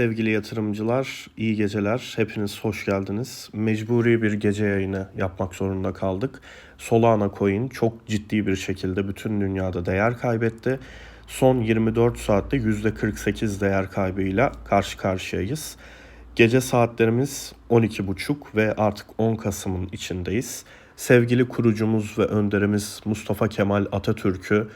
Sevgili yatırımcılar, iyi geceler. Hepiniz hoş geldiniz. Mecburi bir gece yayını yapmak zorunda kaldık. Solana Coin çok ciddi bir şekilde bütün dünyada değer kaybetti. Son 24 saatte %48 değer kaybıyla karşı karşıyayız. Gece saatlerimiz 12.30 ve artık 10 Kasım'ın içindeyiz. Sevgili kurucumuz ve önderimiz Mustafa Kemal Atatürk'ü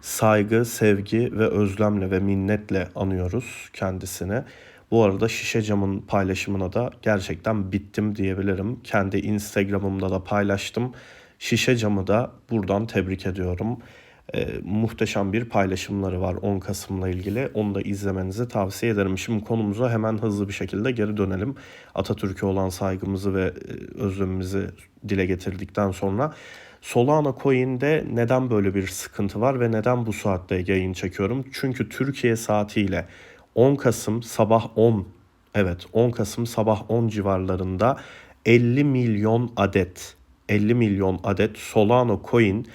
saygı, sevgi ve özlemle ve minnetle anıyoruz kendisine. Bu arada şişe camın paylaşımına da gerçekten bittim diyebilirim. Kendi Instagram'ımda da paylaştım. Şişe camı da buradan tebrik ediyorum. Ee, muhteşem bir paylaşımları var 10 Kasım'la ilgili. Onu da izlemenizi tavsiye ederim. Şimdi konumuza hemen hızlı bir şekilde geri dönelim. Atatürk'e olan saygımızı ve e, özlemimizi dile getirdikten sonra Solana Coin'de neden böyle bir sıkıntı var ve neden bu saatte yayın çekiyorum? Çünkü Türkiye saatiyle 10 Kasım sabah 10 evet 10 Kasım sabah 10 civarlarında 50 milyon adet 50 milyon adet Solana Coin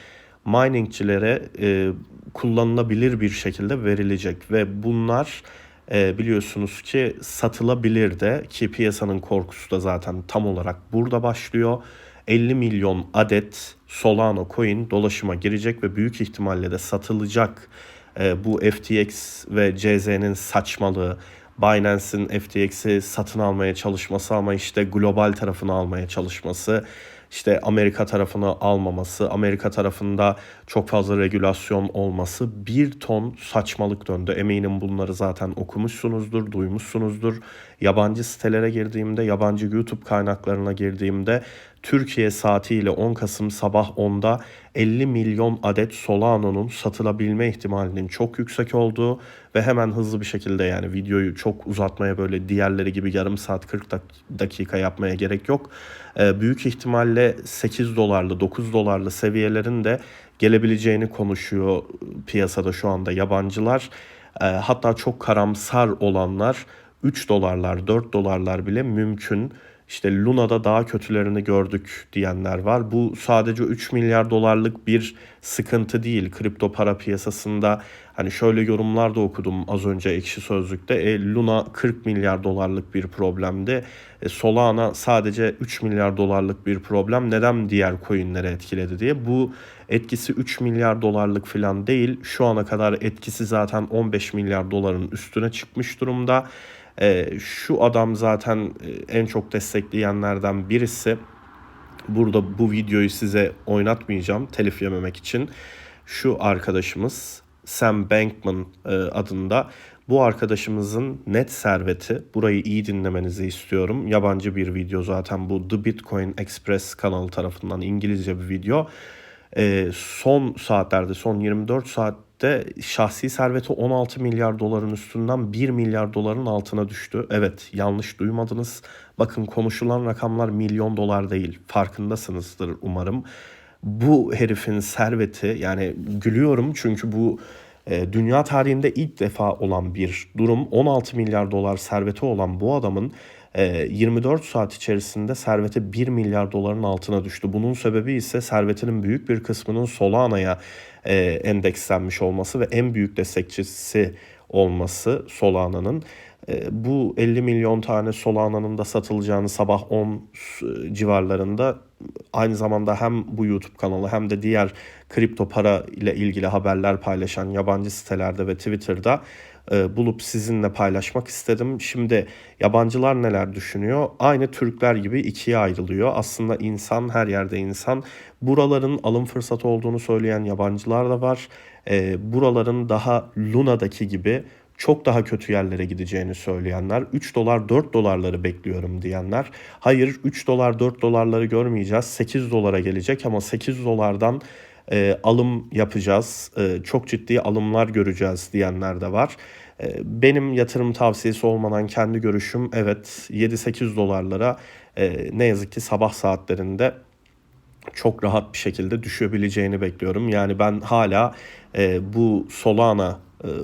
miningçilere e, kullanılabilir bir şekilde verilecek ve bunlar e, biliyorsunuz ki satılabilir de ki piyasanın korkusu da zaten tam olarak burada başlıyor. 50 milyon adet Solana coin dolaşıma girecek ve büyük ihtimalle de satılacak. E, bu FTX ve CZ'nin saçmalığı, Binance'in FTX'i satın almaya çalışması ama işte global tarafını almaya çalışması, işte Amerika tarafını almaması, Amerika tarafında çok fazla regülasyon olması bir ton saçmalık döndü. Eminim bunları zaten okumuşsunuzdur, duymuşsunuzdur. Yabancı sitelere girdiğimde, yabancı YouTube kaynaklarına girdiğimde Türkiye saatiyle 10 Kasım sabah 10'da 50 milyon adet Solano'nun satılabilme ihtimalinin çok yüksek olduğu ve hemen hızlı bir şekilde yani videoyu çok uzatmaya böyle diğerleri gibi yarım saat 40 dakika yapmaya gerek yok. Ee, büyük ihtimalle 8 dolarlı 9 dolarlı seviyelerin de gelebileceğini konuşuyor piyasada şu anda yabancılar. Ee, hatta çok karamsar olanlar 3 dolarlar 4 dolarlar bile mümkün işte Luna'da daha kötülerini gördük diyenler var. Bu sadece 3 milyar dolarlık bir sıkıntı değil. Kripto para piyasasında hani şöyle yorumlar da okudum az önce ekşi sözlükte. E, Luna 40 milyar dolarlık bir problemdi. E, Solana sadece 3 milyar dolarlık bir problem. Neden diğer coinlere etkiledi diye. Bu etkisi 3 milyar dolarlık falan değil. Şu ana kadar etkisi zaten 15 milyar doların üstüne çıkmış durumda. E, şu adam zaten e, en çok destekleyenlerden birisi. Burada bu videoyu size oynatmayacağım telif yememek için. Şu arkadaşımız Sam Bankman e, adında. Bu arkadaşımızın net serveti, burayı iyi dinlemenizi istiyorum. Yabancı bir video zaten bu The Bitcoin Express kanalı tarafından İngilizce bir video. E, son saatlerde, son 24 saat de şahsi serveti 16 milyar doların üstünden 1 milyar doların altına düştü. Evet yanlış duymadınız. Bakın konuşulan rakamlar milyon dolar değil. Farkındasınızdır umarım. Bu herifin serveti yani gülüyorum çünkü bu e, dünya tarihinde ilk defa olan bir durum. 16 milyar dolar serveti olan bu adamın 24 e, saat içerisinde serveti 1 milyar doların altına düştü. Bunun sebebi ise servetinin büyük bir kısmının Solana'ya e, endekslenmiş olması ve en büyük destekçisi olması Solana'nın. E, bu 50 milyon tane Solana'nın da satılacağını sabah 10 civarlarında aynı zamanda hem bu YouTube kanalı hem de diğer kripto para ile ilgili haberler paylaşan yabancı sitelerde ve Twitter'da e, bulup sizinle paylaşmak istedim. Şimdi yabancılar neler düşünüyor? Aynı Türkler gibi ikiye ayrılıyor. Aslında insan her yerde insan. Buraların alım fırsatı olduğunu söyleyen yabancılar da var. E, buraların daha Luna'daki gibi çok daha kötü yerlere gideceğini söyleyenler, 3 dolar 4 dolarları bekliyorum diyenler, hayır 3 dolar 4 dolarları görmeyeceğiz, 8 dolara gelecek ama 8 dolardan e, alım yapacağız, e, çok ciddi alımlar göreceğiz diyenler de var. E, benim yatırım tavsiyesi olmadan kendi görüşüm evet 7-8 dolarlara e, ne yazık ki sabah saatlerinde çok rahat bir şekilde düşebileceğini bekliyorum. Yani ben hala e, bu Solana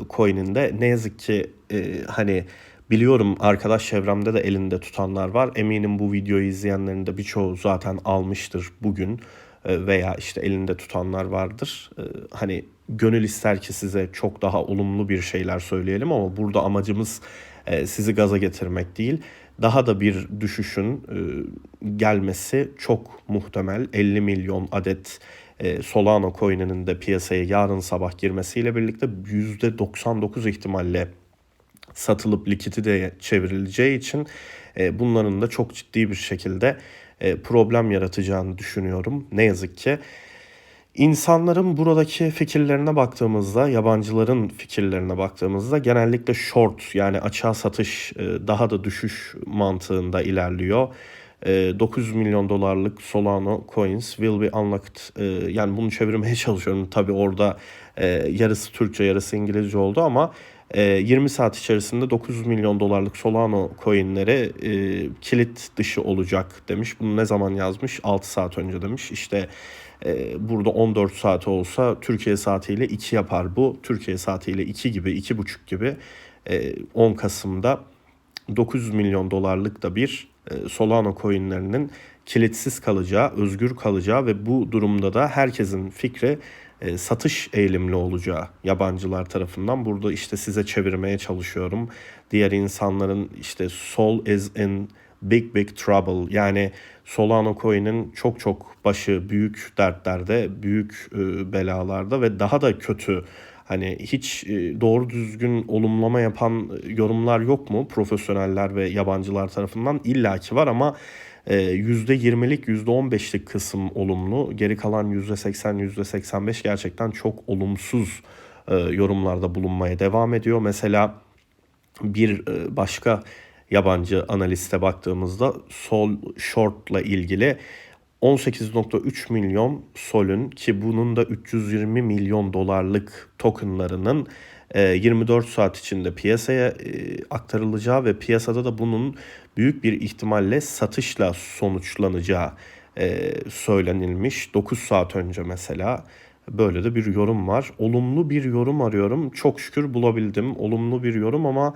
coin'inde ne yazık ki e, hani biliyorum arkadaş çevremde de elinde tutanlar var. Eminim bu videoyu izleyenlerin de birçoğu zaten almıştır bugün e, veya işte elinde tutanlar vardır. E, hani gönül ister ki size çok daha olumlu bir şeyler söyleyelim ama burada amacımız e, sizi gaza getirmek değil. Daha da bir düşüşün e, gelmesi çok muhtemel. 50 milyon adet e, Solana coin'inin de piyasaya yarın sabah girmesiyle birlikte %99 ihtimalle satılıp likiditeye çevrileceği için e, bunların da çok ciddi bir şekilde e, problem yaratacağını düşünüyorum. Ne yazık ki. İnsanların buradaki fikirlerine baktığımızda, yabancıların fikirlerine baktığımızda genellikle short yani açığa satış e, daha da düşüş mantığında ilerliyor. 9 milyon dolarlık Solana coins will be unlocked. Yani bunu çevirmeye çalışıyorum. Tabi orada yarısı Türkçe yarısı İngilizce oldu ama 20 saat içerisinde 9 milyon dolarlık Solana coinleri kilit dışı olacak demiş. Bunu ne zaman yazmış? 6 saat önce demiş. İşte burada 14 saat olsa Türkiye saatiyle 2 yapar bu. Türkiye saatiyle 2 gibi 2,5 gibi 10 Kasım'da 9 milyon dolarlık da bir e, Solana coinlerinin kilitsiz kalacağı, özgür kalacağı ve bu durumda da herkesin fikri e, satış eğilimli olacağı yabancılar tarafından. Burada işte size çevirmeye çalışıyorum. Diğer insanların işte Sol is in big big trouble yani Solana coin'in çok çok başı büyük dertlerde, büyük e, belalarda ve daha da kötü Hani hiç e, doğru düzgün olumlama yapan yorumlar yok mu profesyoneller ve yabancılar tarafından? illaki var ama %20'lik e, %15'lik kısım olumlu. Geri kalan %80 %85 gerçekten çok olumsuz e, yorumlarda bulunmaya devam ediyor. Mesela bir başka yabancı analiste baktığımızda sol short'la ilgili 18.3 milyon solün ki bunun da 320 milyon dolarlık tokenlarının 24 e, saat içinde piyasaya e, aktarılacağı ve piyasada da bunun büyük bir ihtimalle satışla sonuçlanacağı e, söylenilmiş. 9 saat önce mesela böyle de bir yorum var. Olumlu bir yorum arıyorum. Çok şükür bulabildim. Olumlu bir yorum ama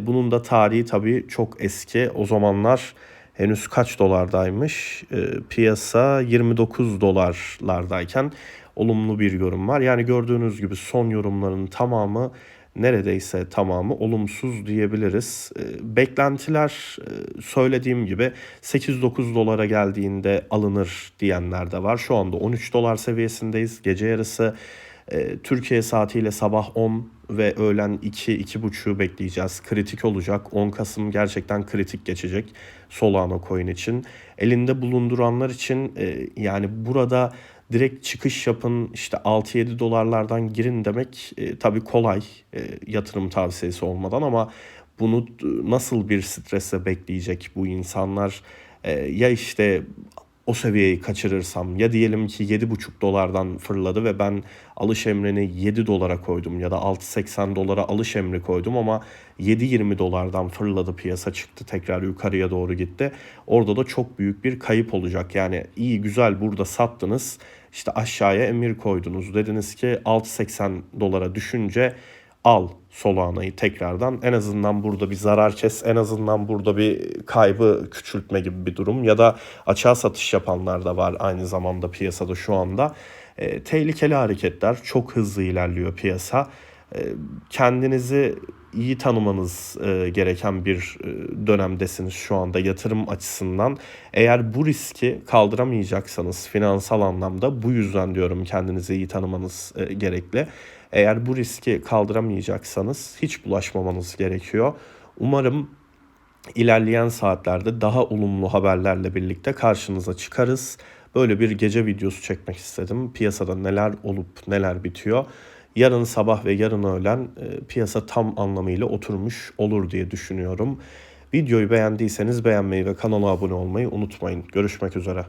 bunun da tarihi tabii çok eski. O zamanlar henüz kaç dolardaymış? E, piyasa 29 dolarlardayken olumlu bir yorum var. Yani gördüğünüz gibi son yorumların tamamı neredeyse tamamı olumsuz diyebiliriz. E, beklentiler e, söylediğim gibi 8-9 dolara geldiğinde alınır diyenler de var. Şu anda 13 dolar seviyesindeyiz. Gece yarısı e, Türkiye saatiyle sabah 10 ve öğlen 2-2.30'u bekleyeceğiz. Kritik olacak. 10 Kasım gerçekten kritik geçecek Solana coin için. Elinde bulunduranlar için e, yani burada direkt çıkış yapın işte 6-7 dolarlardan girin demek e, tabii kolay e, yatırım tavsiyesi olmadan ama bunu nasıl bir strese bekleyecek bu insanlar? E, ya işte o seviyeyi kaçırırsam ya diyelim ki 7,5 dolardan fırladı ve ben alış emrini 7 dolara koydum ya da 6.80 dolara alış emri koydum ama 7.20 dolardan fırladı piyasa çıktı tekrar yukarıya doğru gitti. Orada da çok büyük bir kayıp olacak. Yani iyi güzel burada sattınız işte aşağıya emir koydunuz dediniz ki 6.80 dolara düşünce al Solana'yı tekrardan. En azından burada bir zarar kes, en azından burada bir kaybı küçültme gibi bir durum. Ya da açığa satış yapanlar da var aynı zamanda piyasada şu anda. E, tehlikeli hareketler, çok hızlı ilerliyor piyasa. E, kendinizi iyi tanımanız e, gereken bir e, dönemdesiniz şu anda yatırım açısından. Eğer bu riski kaldıramayacaksanız finansal anlamda bu yüzden diyorum kendinizi iyi tanımanız e, gerekli. Eğer bu riski kaldıramayacaksanız hiç bulaşmamanız gerekiyor. Umarım ilerleyen saatlerde daha olumlu haberlerle birlikte karşınıza çıkarız. Böyle bir gece videosu çekmek istedim. Piyasada neler olup neler bitiyor. Yarın sabah ve yarın öğlen e, piyasa tam anlamıyla oturmuş olur diye düşünüyorum. Videoyu beğendiyseniz beğenmeyi ve kanala abone olmayı unutmayın. Görüşmek üzere.